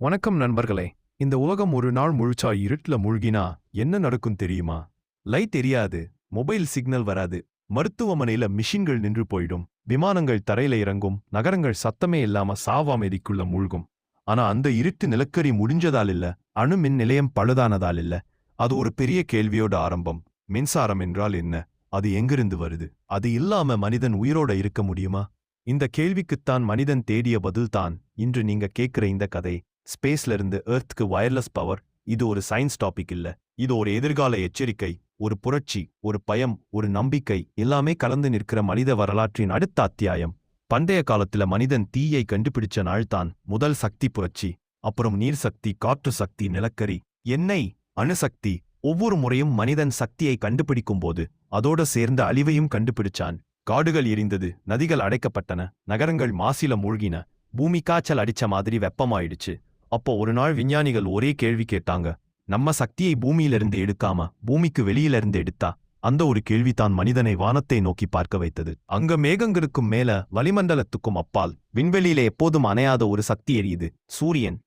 வணக்கம் நண்பர்களே. இந்த உலகம் ஒரு நாள் முழுச்சா இருட்டுல மூழ்கினா என்ன நடக்கும் தெரியுமா? லைட் தெரியாது மொபைல் சிக்னல் வராது மருத்துவமனையில மிஷின்கள் நின்று போயிடும் விமானங்கள் தரையில இறங்கும் நகரங்கள் சத்தமே இல்லாம சாவாமெதிக்குள்ள மூழ்கும். ஆனா அந்த இருட்டு நிலக்கரி முடிஞ்சதால் இல்ல அணு மின் நிலையம் பழுதானதால் இல்ல அது ஒரு பெரிய கேள்வியோட ஆரம்பம். மின்சாரம் என்றால் என்ன? அது எங்கிருந்து வருது? அது இல்லாம மனிதன் உயிரோட இருக்க முடியுமா? இந்த கேள்விக்குத்தான் மனிதன் தேடிய பதில்தான் இன்று நீங்க கேட்கிற இந்த கதை. ஸ்பேஸ்ல இருந்து எர்த்க்கு வயர்லெஸ் பவர் இது ஒரு சயின்ஸ் டாபிக் இல்ல. இது ஒரு எதிர்கால எச்சரிக்கை ஒரு புரட்சி ஒரு பயம் ஒரு நம்பிக்கை எல்லாமே கலந்து நிற்கிற மனித வரலாற்றின் அடுத்த அத்தியாயம். பண்டைய காலத்துல மனிதன் தீயை கண்டுபிடிச்ச நாள்தான் முதல் சக்தி புரட்சி. அப்புறம் நீர் சக்தி காற்று சக்தி நிலக்கரி எண்ணெய் அணுசக்தி ஒவ்வொரு முறையும் மனிதன் சக்தியை கண்டுபிடிக்கும் போது அதோட சேர்ந்த அழிவையும் கண்டுபிடிச்சான். காடுகள் எரிந்தது நதிகள் அடைக்கப்பட்டன நகரங்கள் மாசில மூழ்கின பூமி காய்ச்சல் அடிச்ச மாதிரி வெப்பமாயிடுச்சு. அப்போ ஒரு நாள் விஞ்ஞானிகள் ஒரே கேள்வி கேட்டாங்க. நம்ம சக்தியை பூமியிலிருந்து எடுக்காம பூமிக்கு வெளியிலிருந்து எடுத்தா? அந்த ஒரு கேள்வி தான் மனிதனை வானத்தை நோக்கி பார்க்க வைத்தது. அங்க மேகங்களுக்கும் மேல வளிமண்டலத்துக்கும் அப்பால் விண்வெளியில எப்போதும் அணையாத ஒரு சக்தி எரியுது சூரியன்.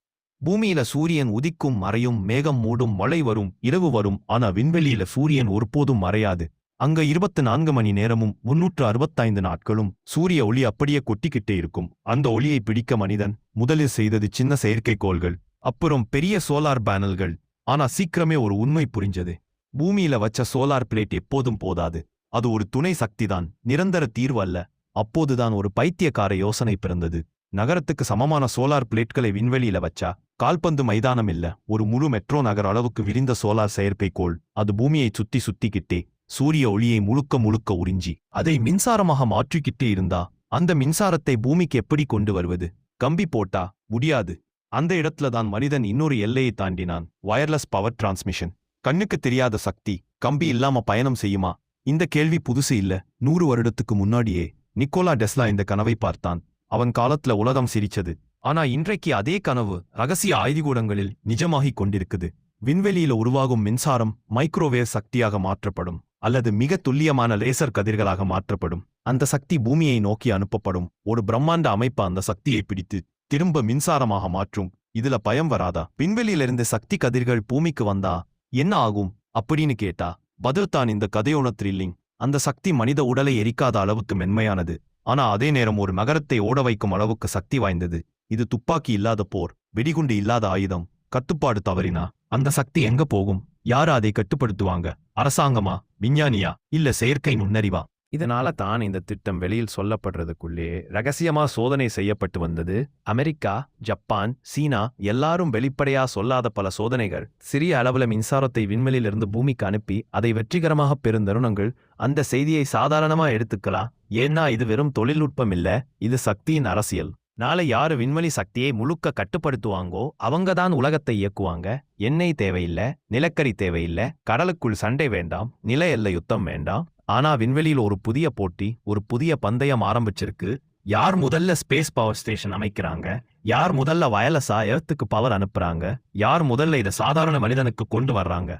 பூமியில சூரியன் உதிக்கும் மறையும் மேகம் மூடும் மழை வரும் இரவு வரும் ஆனா விண்வெளியில சூரியன் ஒருபோதும் மறையாது. அங்க இருபத்து நான்கு மணி நேரமும் முன்னூற்று அறுபத்தைந்து நாட்களும் சூரிய ஒளி அப்படியே கொட்டிக்கிட்டே இருக்கும். அந்த ஒளியை பிடிக்க மனிதன் முதலில் செய்தது சின்ன செயற்கைக்கோள்கள் அப்புறம் பெரிய சோலார் பேனல்கள். ஆனா சீக்கிரமே ஒரு உண்மை புரிஞ்சது. பூமியில வச்ச சோலார் பிளேட் எப்போதும் போதாது. அது ஒரு துணை சக்திதான் நிரந்தர தீர்வு அல்ல. அப்போதுதான் ஒரு பைத்தியக்கார யோசனை பிறந்தது. நகரத்துக்கு சமமான சோலார் பிளேட்களை விண்வெளியில வச்சா கால்பந்து மைதானம் இல்ல. ஒரு முழு மெட்ரோ நகர் அளவுக்கு விரிந்த சோலார் செயற்கைக்கோள். அது பூமியை சுத்தி சுத்திக்கிட்டே சூரிய ஒளியை முழுக்க முழுக்க உறிஞ்சி அதை மின்சாரமாக மாற்றிக்கிட்டே இருந்தா அந்த மின்சாரத்தை பூமிக்கு எப்படி கொண்டு வருவது? கம்பி போட்டா முடியாது. அந்த இடத்துல தான் மனிதன் இன்னொரு எல்லையை தாண்டினான் வயர்லெஸ் பவர் டிரான்ஸ்மிஷன். கண்ணுக்கு தெரியாத சக்தி கம்பி இல்லாம பயணம் செய்யுமா? இந்த கேள்வி புதுசு இல்ல. நூறு வருடத்துக்கு முன்னாடியே நிக்கோலா டெஸ்லா இந்த கனவை பார்த்தான். அவன் காலத்துல உலகம் சிரிச்சது. ஆனா இன்றைக்கு அதே கனவு ரகசிய ஆய்வுகூடங்களில் நிஜமாகிக் கொண்டிருக்குது. விண்வெளியில உருவாகும் மின்சாரம் மைக்ரோவேவ் சக்தியாக மாற்றப்படும். அல்லது மிக துல்லியமான லேசர் கதிர்களாக மாற்றப்படும். அந்த சக்தி பூமியை நோக்கி அனுப்பப்படும். ஒரு பிரம்மாண்ட அமைப்பு அந்த சக்தியை பிடித்து திரும்ப மின்சாரமாக மாற்றும். இதுல பயம் வராதா? விண்வெளியிலிருந்து சக்தி கதிர்கள் பூமிக்கு வந்தா என்ன ஆகும்? அப்படின்னு கேட்டா பதில் தான் இந்த கதையோன த்ரில்லிங் அந்த சக்தி மனித உடலை எரிக்காத அளவுக்கு மென்மையானது. ஆனா அதே நேரம் ஒரு நகரத்தை ஓட வைக்கும் அளவுக்கு சக்தி வாய்ந்தது. இது துப்பாக்கி இல்லாத போர் வெடிகுண்டு இல்லாத ஆயுதம் கட்டுப்பாடு தவறினா அந்த சக்தி எங்க போகும்? யாரு அதை கட்டுப்படுத்துவாங்க? அரசாங்கமா? விஞ்ஞானியா? இல்ல செயற்கை நுண்ணறிவா? இதனால தான் இந்த திட்டம் வெளியில் சொல்லப்படுறதுக்குள்ளே ரகசியமா சோதனை செய்யப்பட்டு வந்தது. அமெரிக்கா ஜப்பான் சீனா எல்லாரும் வெளிப்படையா சொல்லாத பல சோதனைகள் சிறிய அளவுல மின்சாரத்தை விண்வெளியிலிருந்து பூமிக்கு அனுப்பி அதை வெற்றிகரமாக பெருந்தருணங்கள் அந்த செய்தியை சாதாரணமா எடுத்துக்கலாம். ஏன்னா இது வெறும் தொழில்நுட்பம் இல்ல இது சக்தியின் அரசியல். நாளை யாரு விண்வெளி சக்தியை முழுக்க கட்டுப்படுத்துவாங்கோ அவங்க தான் உலகத்தை இயக்குவாங்க. எண்ணெய் தேவையில்ல நிலக்கரி தேவையில்ல கடலுக்குள் சண்டை வேண்டாம் நில எல்லை யுத்தம் வேண்டாம். ஆனா விண்வெளியில் ஒரு புதிய போட்டி ஒரு புதிய பந்தயம் ஆரம்பிச்சிருக்கு. யார் முதல்ல ஸ்பேஸ் பவர் ஸ்டேஷன் அமைக்கிறாங்க? யார் முதல்ல வயலஸா எர்த்துக்கு பவர் அனுப்புறாங்க? யார் முதல்ல இதை சாதாரண மனிதனுக்கு கொண்டு வர்றாங்க?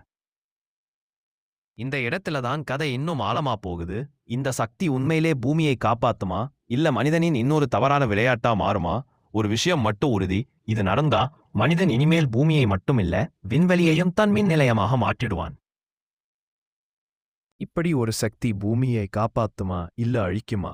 இந்த இடத்துல தான் கதை இன்னும் ஆழமா போகுது. இந்த சக்தி உண்மையிலே பூமியை காப்பாத்துமா? இல்ல மனிதனின் இன்னொரு தவறான விளையாட்டா மாறுமா? ஒரு விஷயம் மட்டும் உறுதி இது நடந்தா மனிதன் இனிமேல் பூமியை மட்டுமில்ல விண்வெளியையும் தன் மின் நிலையமாக மாற்றிடுவான். இப்படி ஒரு சக்தி பூமியை காப்பாத்துமா இல்ல அழிக்குமா?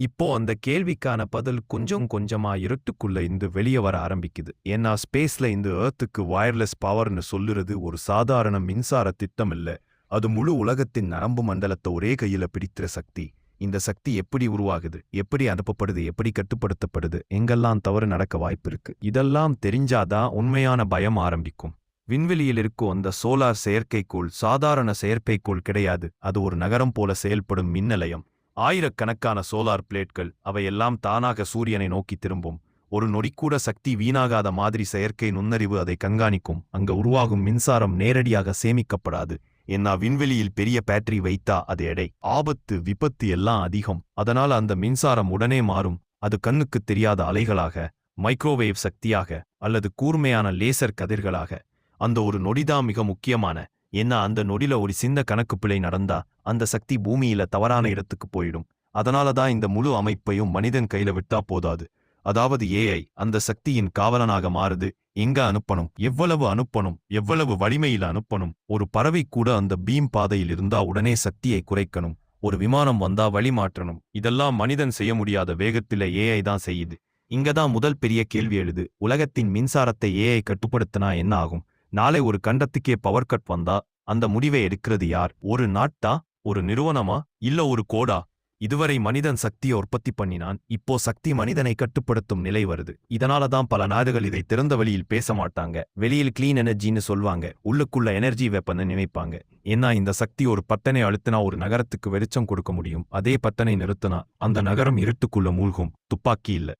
இப்போ அந்த கேள்விக்கான பதில் கொஞ்சம் கொஞ்சமா இருட்டுக்குள்ள இருந்து வெளியே வர ஆரம்பிக்குது. ஏன்னா ஸ்பேஸ்ல இந்த ஏர்த்துக்கு வயர்லெஸ் பவர்னு சொல்லுறது ஒரு சாதாரண மின்சார திட்டம் இல்ல. அது முழு உலகத்தின் நரம்பு மண்டலத்தை ஒரே கையில பிடிக்கிற சக்தி. இந்த சக்தி எப்படி உருவாகுது எப்படி அனுப்பப்படுது எப்படி கட்டுப்படுத்தப்படுது எங்கெல்லாம் தவறு நடக்க வாய்ப்பு இருக்கு இதெல்லாம் தெரிஞ்சாதான் உண்மையான பயம் ஆரம்பிக்கும். விண்வெளியில் இருக்கும் அந்த சோலார் செயற்கைக்கோள் சாதாரண செயற்கைக்கோள் கிடையாது அது ஒரு நகரம் போல செயல்படும் மின்னலயம். ஆயிரக்கணக்கான சோலார் பிளேட்கள் அவையெல்லாம் தானாக சூரியனை நோக்கி திரும்பும். ஒரு நொடிக்கூட சக்தி வீணாகாத மாதிரி செயற்கை நுண்ணறிவு அதை கண்காணிக்கும். அங்கு உருவாகும் மின்சாரம் நேரடியாக சேமிக்கப்படாது. என்ன விண்வெளியில் பெரிய பேட்டரி வைத்தா அது எடை. ஆபத்து விபத்து எல்லாம் அதிகம். அதனால அந்த மின்சாரம் உடனே மாறும். அது கண்ணுக்கு தெரியாத அலைகளாக மைக்ரோவேவ் சக்தியாக அல்லது கூர்மையான லேசர் கதிர்களாக. அந்த ஒரு நொடிதான் மிக முக்கியமான. என்ன அந்த நொடில ஒரு சின்ன கணக்கு பிழை நடந்தா அந்த சக்தி பூமியில தவறான இடத்துக்கு போயிடும். அதனால தான் இந்த முழு அமைப்பையும் மனிதன் கையில விட்டா போதாது. அதாவது ஏஐ அந்த சக்தியின் காவலனாக மாறுது. எங்க அனுப்பணும்? எவ்வளவு அனுப்பணும்? எவ்வளவு வலிமையில் அனுப்பணும்? ஒரு பறவை கூட அந்த பீம் பாதையில் இருந்தா உடனே சக்தியை குறைக்கணும். ஒரு விமானம் வந்தா வழி மாற்றணும். இதெல்லாம் மனிதன் செய்ய முடியாத வேகத்தில ஏஐ தான் செய்யுது. இங்கதான் முதல் பெரிய கேள்வி எழுது. உலகத்தின் மின்சாரத்தை ஏஐ கட்டுப்படுத்தினா என்ன ஆகும்? நாளை ஒரு கண்டத்துக்கே பவர் கட் வந்தா அந்த முடிவை எடுக்கிறது யார்? ஒரு நாட்டா? ஒரு நிறுவனமா? இல்ல ஒரு கோடா? இதுவரை மனிதன் சக்தியை உற்பத்தி பண்ணினான். இப்போ சக்தி மனிதனை கட்டுப்படுத்தும் நிலை வருது. இதனால தான் பல நாடுகள் இதை திறந்த வழியில் பேச மாட்டாங்க. வெளியில் கிளீன் எனர்ஜின்னு சொல்வாங்க. உள்ளுக்குள்ள எனர்ஜி வெப்பன்னு நினைப்பாங்க. ஏன்னா இந்த சக்தி ஒரு பட்டனை அழுத்தினா ஒரு நகரத்துக்கு வெளிச்சம் கொடுக்க முடியும். அதே பட்டனை நிறுத்தினா அந்த நகரம் இருட்டுக்குள்ள மூழ்கும். துப்பாக்கி இல்ல.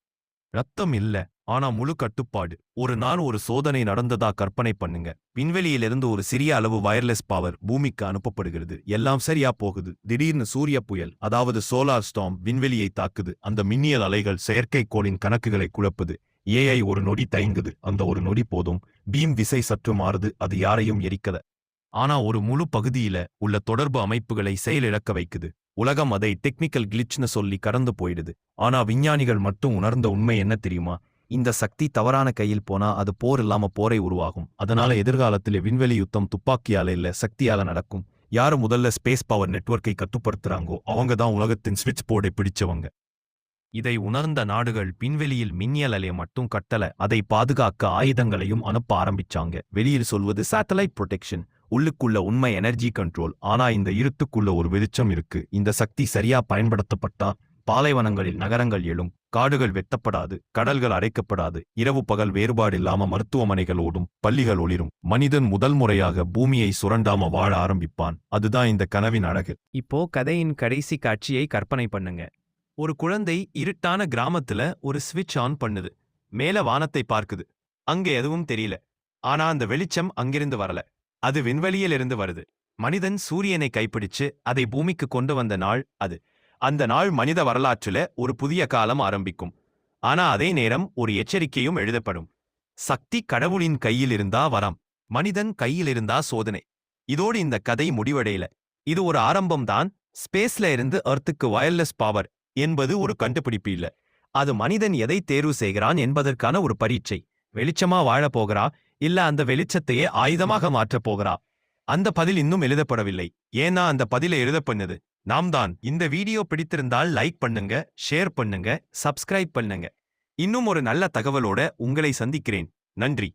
ரத்தம் இல்ல. ஆனா முழு கட்டுப்பாடு. ஒரு நாள் ஒரு சோதனை நடந்ததா கற்பனை பண்ணுங்க. விண்வெளியிலிருந்து ஒரு சிறிய அளவு வயர்லெஸ் பவர் பூமிக்கு அனுப்பப்படுகிறது. எல்லாம் சரியா போகுது. திடீர்னு சூரிய புயல் அதாவது சோலார் ஸ்டாம் விண்வெளியை தாக்குது. அந்த மின்னியல் அலைகள் செயற்கைக்கோளின் கணக்குகளை குழப்புது. ஏஐ ஒரு நொடி தயங்குது. அந்த ஒரு நொடி போதும். பீம் விசை சற்று மாறுது. அது யாரையும் எரிக்கல. ஆனா ஒரு முழு பகுதியில உள்ள தொடர்பு அமைப்புகளை செயலிழக்க வைக்குது. உலகம் அதை டெக்னிக்கல் கிளிச்னு சொல்லி கடந்து போயிடுது. ஆனா விஞ்ஞானிகள் மட்டும் உணர்ந்த உண்மை என்ன தெரியுமா? இந்த சக்தி தவறான கையில் போனா அது போர் இல்லாம போரை உருவாகும். அதனால எதிர்காலத்திலே விண்வெளி யுத்தம் துப்பாக்கியால இல்ல சக்தியால நடக்கும். யாரு முதல்ல ஸ்பேஸ் பவர் நெட்வொர்க்கை கட்டுப்படுத்துறாங்கோ அவங்க தான் உலகத்தின் ஸ்விட்ச் போர்டை பிடிச்சவங்க. இதை உணர்ந்த நாடுகள் விண்வெளியில் மின்னியல் அலைய மட்டும் கட்டல அதை பாதுகாக்க ஆயுதங்களையும் அனுப்ப ஆரம்பிச்சாங்க. வெளியில் சொல்வது சேட்டலைட் ப்ரொடெக்ஷன் உள்ளுக்குள்ள உண்மை எனர்ஜி கண்ட்ரோல் ஆனா இந்த இருத்துக்குள்ள ஒரு வெளிச்சம் இருக்கு. இந்த சக்தி சரியா பயன்படுத்தப்பட்டா பாலைவனங்களில் நகரங்கள் எழும். காடுகள் வெட்டப்படாது கடல்கள் அடைக்கப்படாது இரவு பகல் வேறுபாடில்லாம மருத்துவமனைகள் ஓடும் பள்ளிகள் ஒளிரும் மனிதன் முதல் முறையாக பூமியை சுரண்டாம வாழ ஆரம்பிப்பான். அதுதான் இந்த கனவின் அழகு. இப்போ கதையின் கடைசி காட்சியை கற்பனை பண்ணுங்க. ஒரு குழந்தை இருட்டான கிராமத்துல ஒரு ஸ்விட்ச் ஆன் பண்ணுது. மேல வானத்தை பார்க்குது. அங்க எதுவும் தெரியல. ஆனா அந்த வெளிச்சம் அங்கிருந்து வரல. அது விண்வெளியிலிருந்து வருது. மனிதன் சூரியனை கைப்பிடிச்சு அதை பூமிக்கு கொண்டு வந்த நாள் அது. அந்த நாள் மனித வரலாற்றுல ஒரு புதிய காலம் ஆரம்பிக்கும். ஆனா அதே நேரம் ஒரு எச்சரிக்கையும் எழுதப்படும். சக்தி கடவுளின் கையில் இருந்தா வரம் மனிதன் கையில் இருந்தா சோதனை. இதோடு இந்த கதை முடிவடையல. இது ஒரு ஆரம்பம்தான். ஸ்பேஸ்ல இருந்து அர்த்துக்கு வயர்லெஸ் பவர் என்பது ஒரு கண்டுபிடிப்பு இல்ல. அது மனிதன் எதை தேர்வு செய்கிறான் என்பதற்கான ஒரு பரீட்சை. வெளிச்சமா வாழப் போகிறா இல்ல அந்த வெளிச்சத்தையே ஆயுதமாக மாற்றப் போகிறா? அந்த பதில் இன்னும் எழுதப்படவில்லை. ஏன்னா அந்த பதிலை எழுதப்பண்ணது நாம் தான் இந்த வீடியோ பிடித்திருந்தால் லைக் பண்ணுங்க ஷேர் பண்ணுங்க சப்ஸ்கிரைப் பண்ணுங்க. இன்னும் ஒரு நல்ல தகவலோட உங்களை சந்திக்கிறேன். நன்றி.